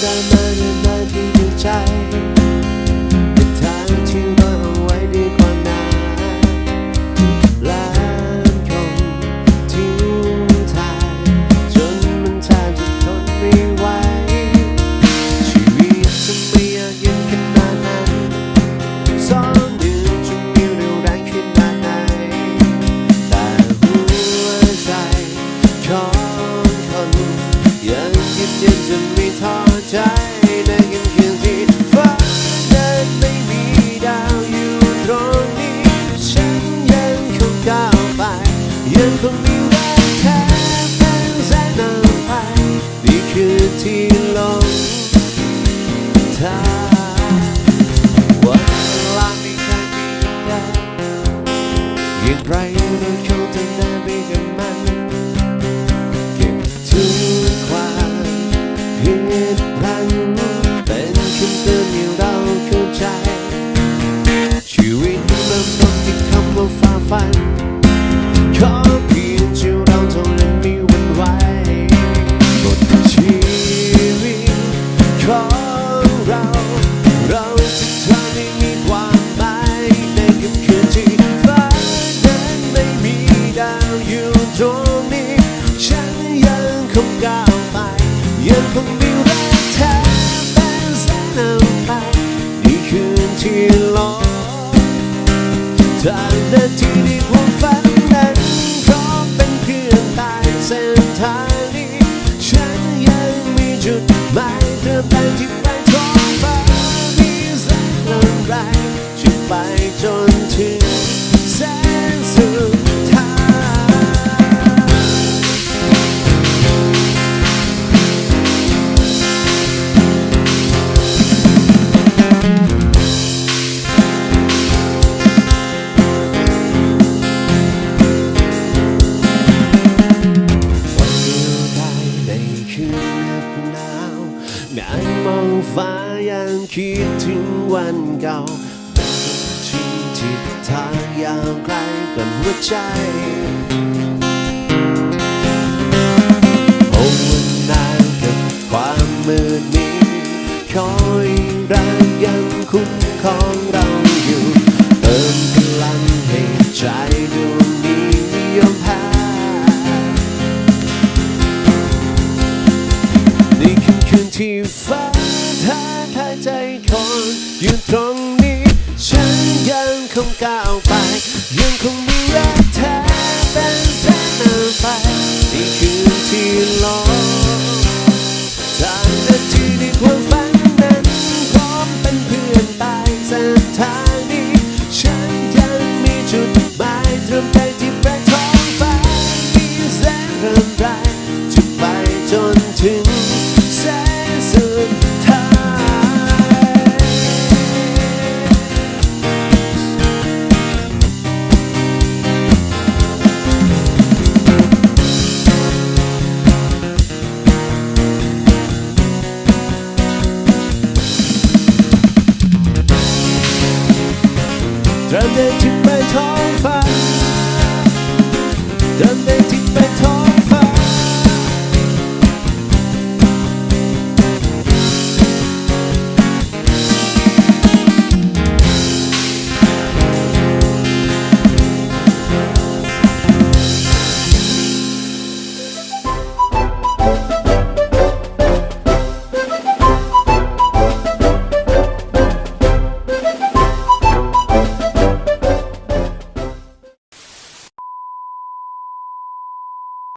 nada. tell you. ฟ้ายังคิดถึงวันเก่าแต่ชีทิศทางยาวไกลกันหัวใจโอ้นนานกับความมืดนี้คอยรักยังคุ้มของเราอยู่ เติมพลังให้ใจดวงนี้ยอมแพ้ในคืนคืนที่ฟ้า เธอถ้าใจคนยืนตรงนี้ ฉันยังคงก้าวไป ยังคงมีรักเธอเป็นแสงไฟนี่คืนที่ลอง เดินขึ้นไปท้องฟ้าดินไป